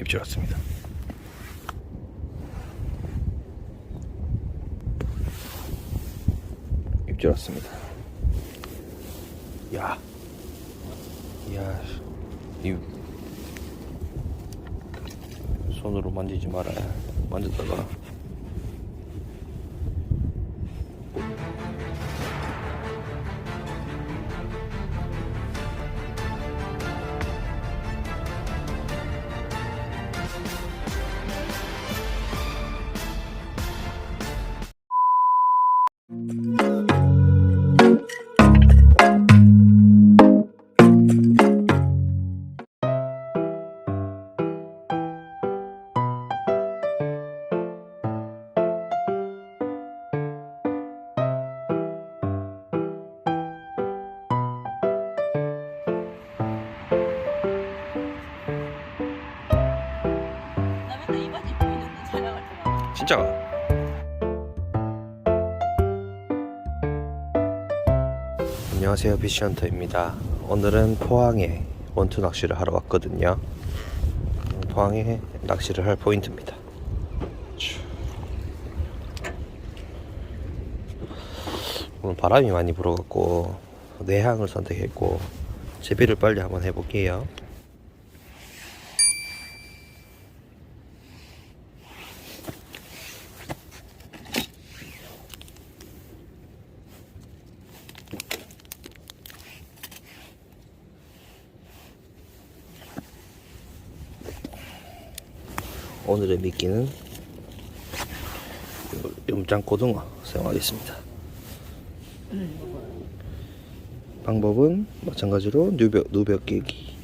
입질 왔습니다. 입질 왔습니다. 야, 야, 이 손으로 만지지 말아야 만졌다가 나 안녕하세요 비시헌터입니다. 오늘은 포항에 원투 낚시를 하러 왔거든요. 포항에 낚시를 할 포인트입니다. 쭈. 오늘 바람이 많이 불어갖고 내항을 선택했고 제비를 빨리 한번 해볼게요 오늘의 미끼는 염장고등어 사용하겠습니다. 방법은 마찬가지로 누벽, 누벽 깨기.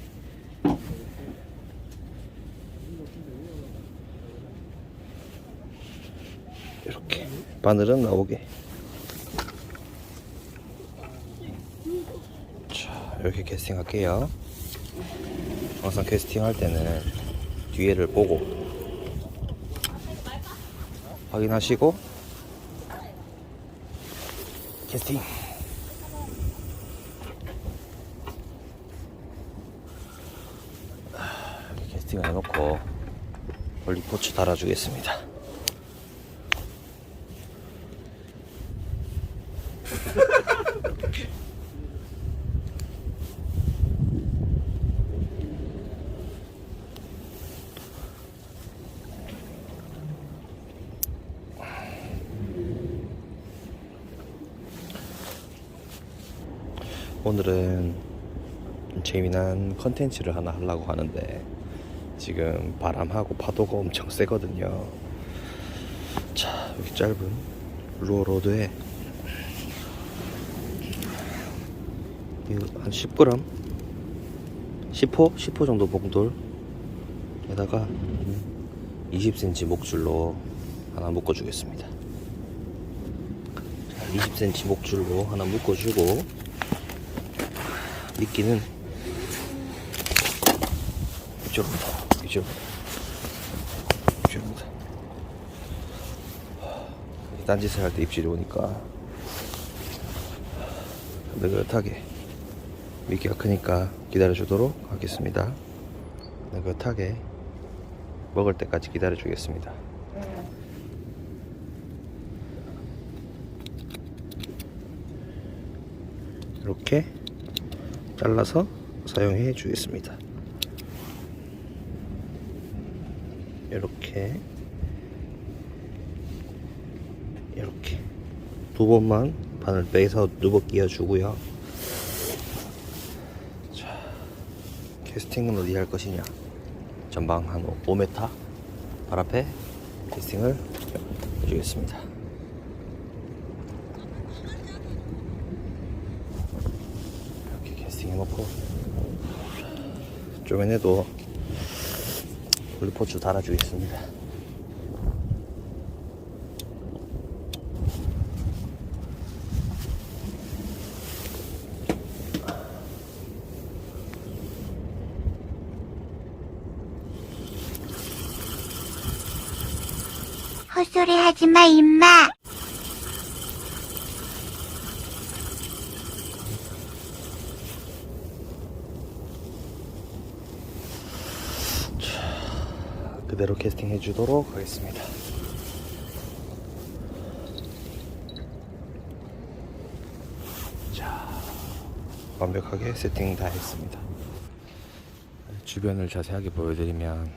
이렇게 바늘은 나오게. 자, 이렇게 캐스팅 할게요. 항상 캐스팅 할 때는 뒤에를 보고 확인하시고. 캐스팅. 이렇게 캐스팅을 해놓고 올리포츠 달아주겠습니다 오늘은 좀 재미난 컨텐츠를 하나 하려고 하는데 지금 바람하고 파도가 엄청 세거든요. 자, 여기 짧은 루어로드에 한 10g 10호? 10호 정도 봉돌에다가 20cm 목줄로 하나 묶어주겠습니다. 자, 20cm 목줄로 하나 묶어주고 미끼는 이쪽입니다. 이쪽. 이쪽입니다. 이 딴짓을 할 때 입질이 오니까 느긋하게 미끼가 크니까 기다려주도록 하겠습니다. 느긋하게 먹을 때까지 기다려주겠습니다. 이렇게 잘라서 사용해 주겠습니다. 이렇게 이렇게 두 번만 바늘 빼서 누버 끼워 주고요. 자, 캐스팅은 어디 할 것이냐? 전방 한 5m 발 앞에 캐스팅을 해주겠습니다. 이렇게 캐스팅 해놓고 쪼매내도 블루포츠 달아주겠습니다 헛소리 하지 마, 임마. 그대로 캐스팅 해주도록 하겠습니다. 자, 완벽하게 세팅 다 했습니다. 주변을 자세하게 보여드리면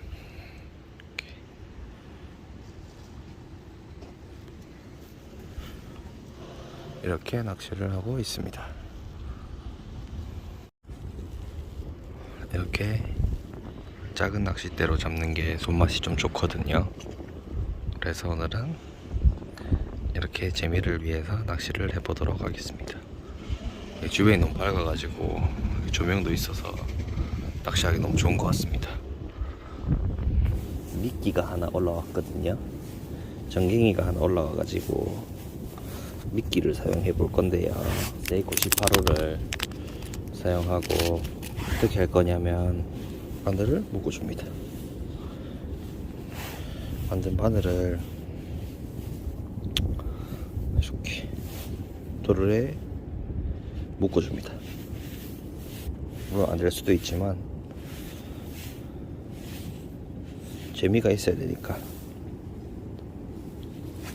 이렇게 낚시를 하고 있습니다. 이렇게 작은 낚싯대로 잡는 게 손맛이 좀 좋거든요. 그래서 오늘은 이렇게 재미를 위해서 낚시를 해보도록 하겠습니다. 주변이 너무 밝아가지고 조명도 있어서 낚시하기 너무 좋은 것 같습니다. 미끼가 하나 올라왔거든요. 전갱이가 하나 올라와가지고 미끼를 사용해 볼 건데요. 세이코 18호를 사용하고 어떻게 할 거냐면 바늘을 묶어줍니다. 만든 바늘을 이렇게 도르래 묶어줍니다. 물론 안 될 수도 있지만 재미가 있어야 되니까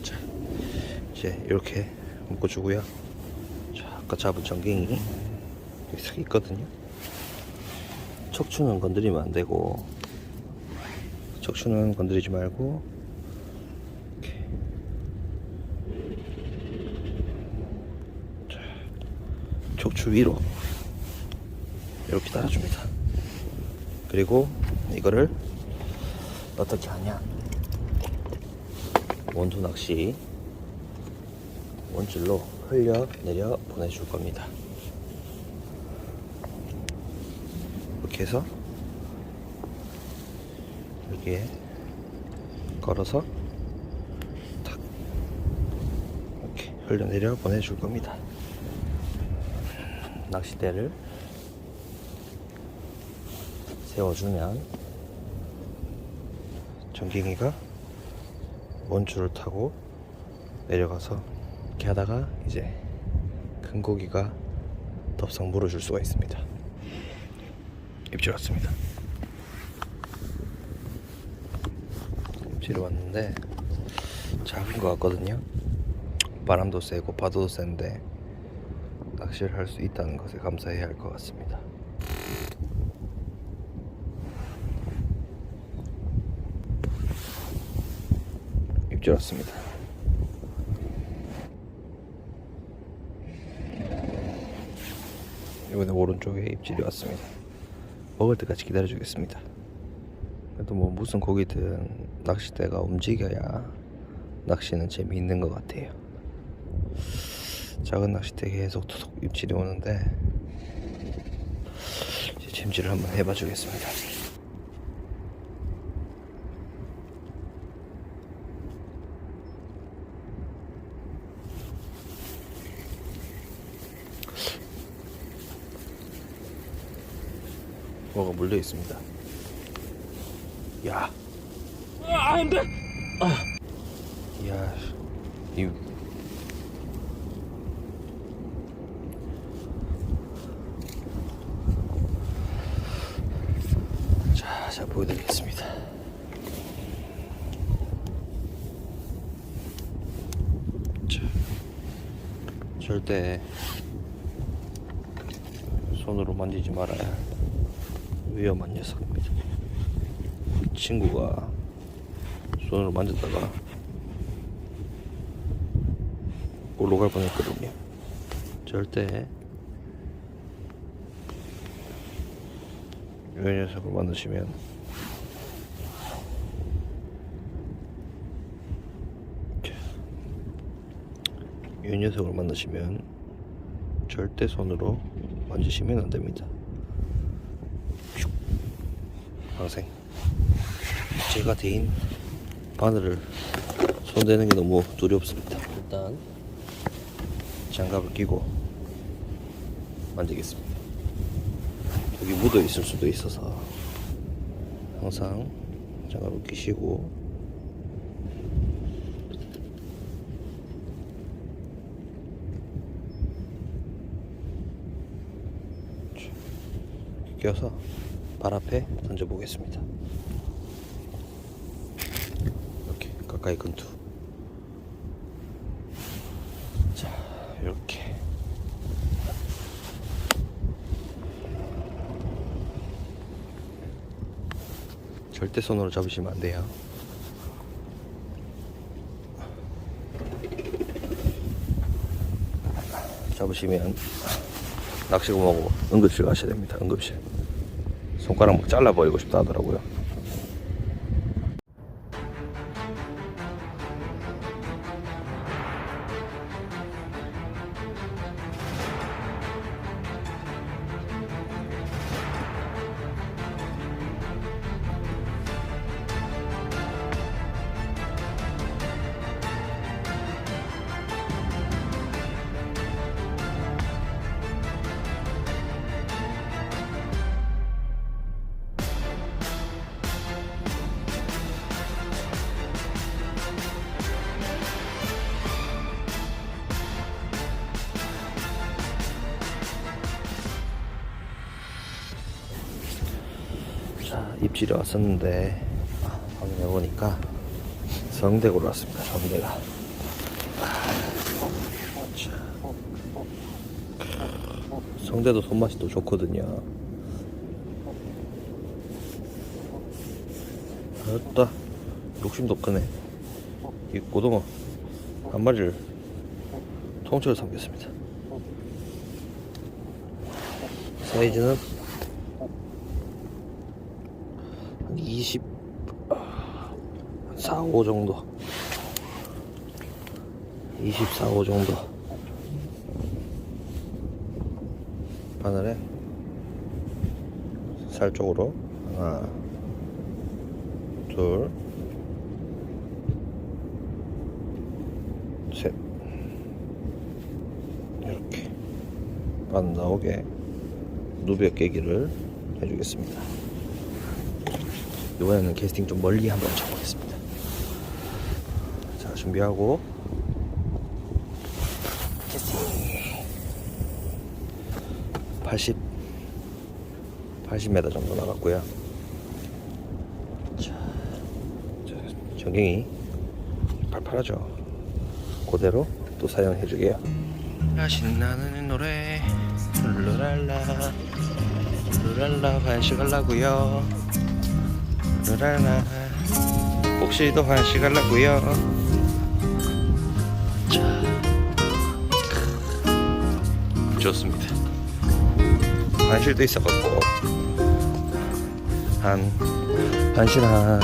자 이제 이렇게 묶어주고요. 자 아까 잡은 전갱이 여기 싹 있거든요. 척추는 건드리면 안 되고 척추는 건드리지 말고 이렇게 자, 척추 위로 이렇게 달아줍니다. 그리고 이거를 어떻게 하냐? 원투 낚시 원줄로 흘려 내려 보내줄 겁니다. 이렇게 해서 여기에 걸어서 탁 이렇게 흘려내려 보내줄 겁니다. 낚싯대를 세워주면 전갱이가 원줄을 타고 내려가서 이렇게 하다가 이제 큰 고기가 덥석 물어줄 수가 있습니다. 입질 왔습니다. 입질이 왔는데 작은 것 같거든요. 바람도 세고 파도도 센데 낚시를 할 수 있다는 것에 감사해야 할 것 같습니다. 입질 왔습니다. 이번에 오른쪽에 입질이 왔습니다. 먹을 때까지 기다려 주겠습니다. 그래도 뭐 무슨 고기든 낚싯대가 움직여야 낚시는 재미있는 것 같아요. 작은 낚싯대 계속 톡톡 입질이 오는데 이제 잼질을 한번 해봐 주겠습니다. 뭐가 물려 있습니다. 야. 아, 안 돼. 아. 야. 이 자, 자 보여드리겠습니다. 자, 절대 손으로 만지지 말아야 할 위험한 녀석입니다. 친구가 손으로 만졌다가 골로 갈 뻔했거든요. 절대 이 녀석을 만나시면 자, 이 녀석을 만나시면 절대 손으로 만지시면 안 됩니다. 항생 제가 대인 바늘을 손대는 게 너무 두렵습니다. 일단 장갑을 끼고 만지겠습니다. 여기 묻어 있을 수도 있어서 항상 장갑을 끼시고 껴서 발 앞에 던져 보겠습니다. 가까이 근투. 자, 이렇게. 절대 손으로 잡으시면 안 돼요. 잡으시면 낚시 구멍으로 응급실 가셔야 됩니다. 응급실. 손가락 막 잘라버리고 싶다 하더라고요. 입질이 왔었는데 아, 확인해 보니까 성대구로 왔습니다. 성대가. 아, 자. 성대도 손맛이 또 좋거든요. 아따 욕심도 크네. 이 고등어 한 마리를 통째로 삼겠습니다. 사이즈는 한 20, 4, 5 정도. 24, 5 정도. 바늘에 살 쪽으로 하나, 둘, 셋. 이렇게 반 나오게 누비어 깨기를 해주겠습니다. 이번에는 캐스팅 좀 멀리 한번. 자, 준비하고. 캐스팅. 80, 80m 정도 나갔고요. 자, 자, 전갱이 팔팔하죠. 그대로 또 사용해 주게요. 아, 신나는 노래. 룰랄라. 룰랄라 환식하려고요. 룰랄라 혹시도 환식하려고요 좋습니다. 환실도 있어갖고 한 환실 한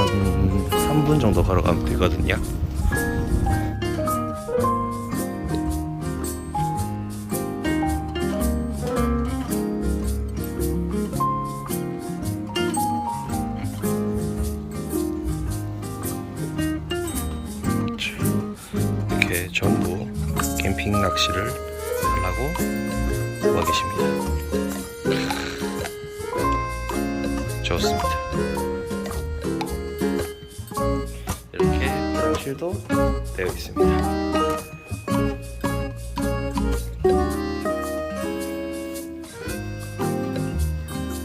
3분 정도 걸어가면 되거든요. 전부 캠핑 낚시를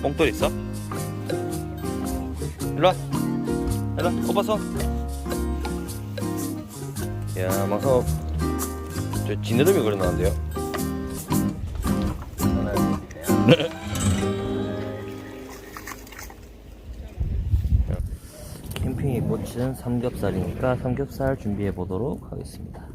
뽕돌 있어? 일로와 일로와 오빠 손 야, 마서 저 지느러미 그려놨는데요. 캠핑의 꽃은 삼겹살이니까 삼겹살 준비해 보도록 하겠습니다.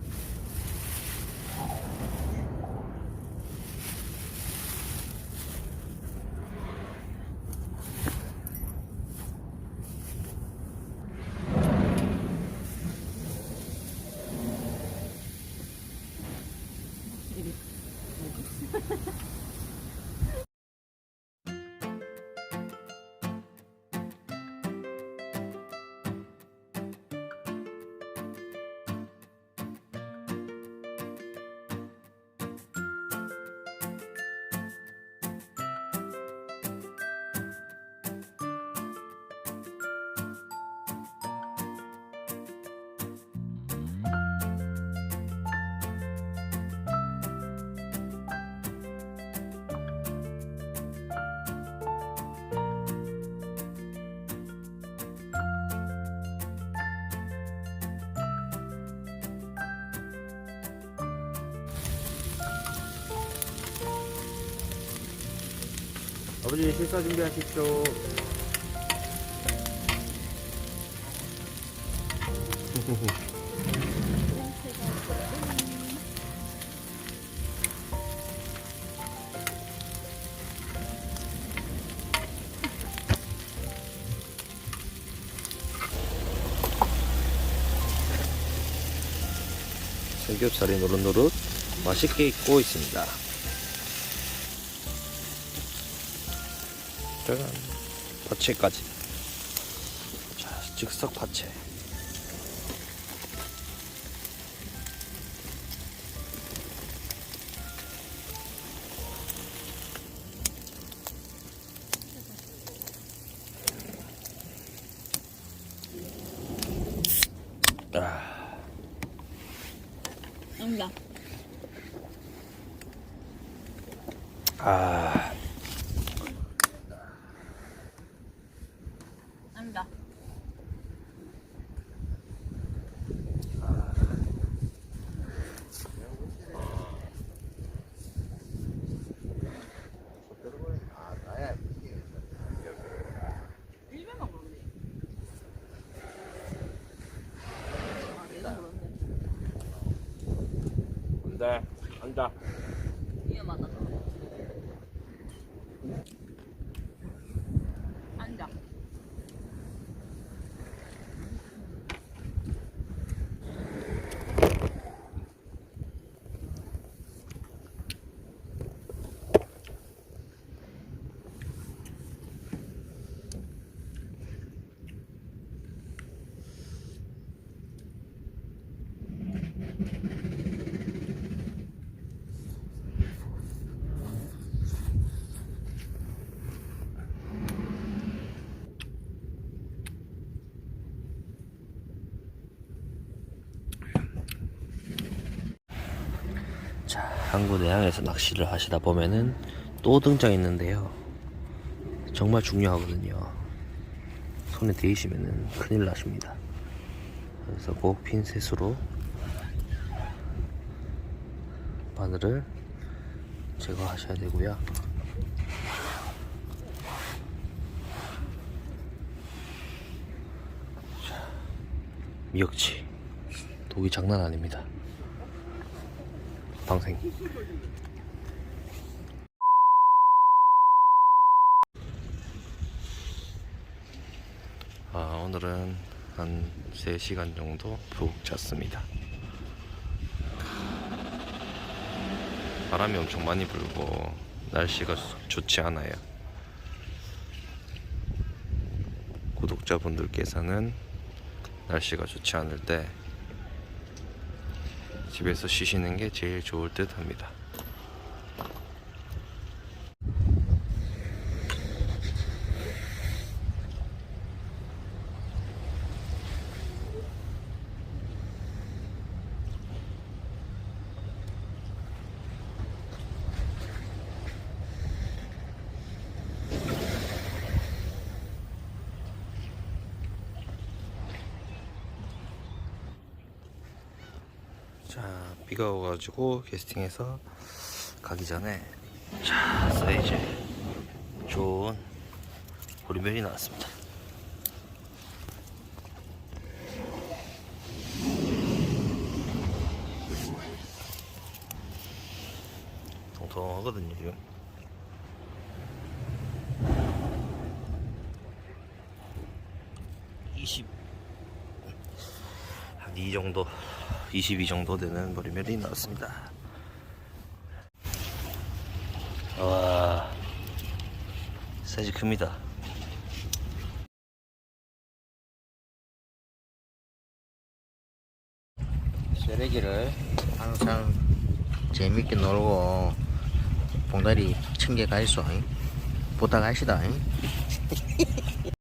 아버지 식사 준비하십시오. 삼겹살이 노릇노릇 맛있게 익고 있습니다. 짜잔 파채까지. 자 즉석 파채 아. 아 남자. 일배만 모르네. 아, 내가 모르는데. 안돼 앉아 위험하다. 앉아. 자, 항구 내항에서 낚시를 하시다 보면은 또 등장했는데요. 정말 중요하거든요. 손에 대이시면은 큰일 나십니다. 그래서 꼭 핀셋으로 바늘을 제거하셔야 되고요. 자, 미역치. 독이 장난 아닙니다. 방생. 아, 오늘은 한 3시간 정도 푹 잤습니다. 바람이 엄청 많이 불고 날씨가 좋지 않아요. 구독자분들께서는 날씨가 좋지 않을 때 집에서 쉬시는 게 제일 좋을 듯 합니다. 자, 비가 오가지고 캐스팅해서 가기 전에 자, 사이즈 좋은 보리면이 나왔습니다. 통통하거든요, 지금. 이십 한이 정도 22 정도 되는 머리멜이 나왔습니다. 와 사이즈 큽니다. 쓰레기를 항상 재밌게 놀고 봉다리 층계 가있어 부탁하시다